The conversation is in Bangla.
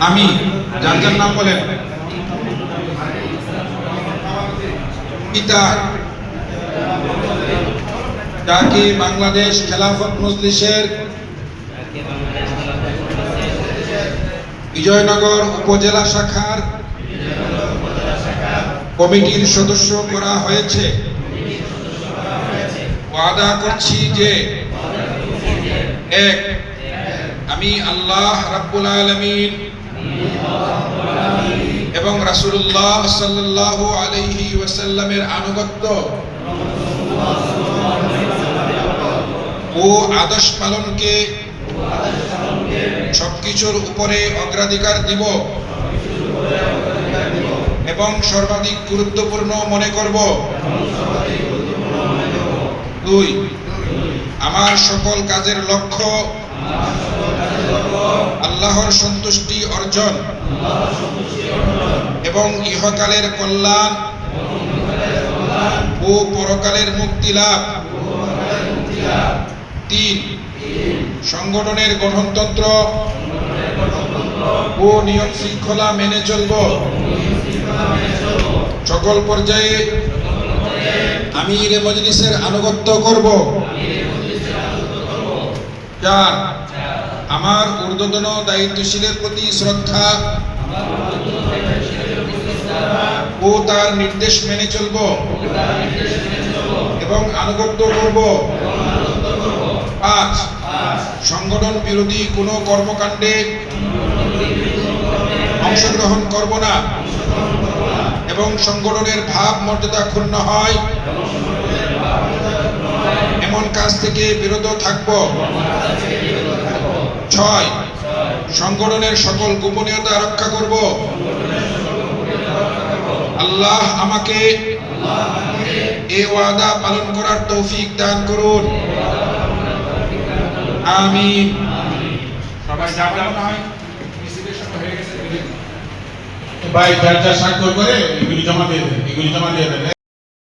আমি, যার যার নাম বলেন। পিতা। যাকে বাংলাদেশ খেলাফত মজলিসের বিজয়নগর উপজেলা শাখার কমিটির সদস্য করা হয়েছে। ওয়াদা করছি যে, এক, আমি আল্লাহ রাব্বুল আলামিন এবং রাসূলুল্লাহ সাল্লাল্লাহু আলাইহি ওয়াসাল্লামের আনুগত্য ও আদর্শ পালনকে সবকিছুর উপরে অগ্রাধিকার দিব এবং সর্বাধিক গুরুত্বপূর্ণ মনে করব দুই, আমার সকল কাজের লক্ষ্য আল্লাহর সন্তুষ্টি অর্জন এবং ইহকালের কল্যাণ ও পরকালের মুক্তি লাভ। তিন, সংগঠনের গঠনতন্ত্র ও নিয়ম শৃঙ্খলা মেনে চলব। সকল পর্যায়ে আমি আমির মজলিসের আনুগত্য করব। চার আমার ঊর্ধ্বতন দায়িত্বশীলের প্রতি শ্রদ্ধা ও তার নির্দেশ মেনে চলব এবং আনুগত্য করব। পাঁচ সংগঠন বিরোধী কোনো কর্মকাণ্ডে অংশগ্রহণ করব না এবং সংগঠনের ভাব মর্যাদা ক্ষুণ্ণ হয়। এমন কাজ থেকে বিরত থাকব। ছয় সংগঠনের সকল গোপনীয়তা রক্ষা করব। আল্লাহ আমাকে এ ওয়াদা পালন করার তৌফিক দান করুন। আমিন। সবাই মনে হয় হয়ে ভাই যার যার স্বাক্ষর করে এগুলি জমা দিয়ে দেন এগুলি জমা দিয়ে দেন।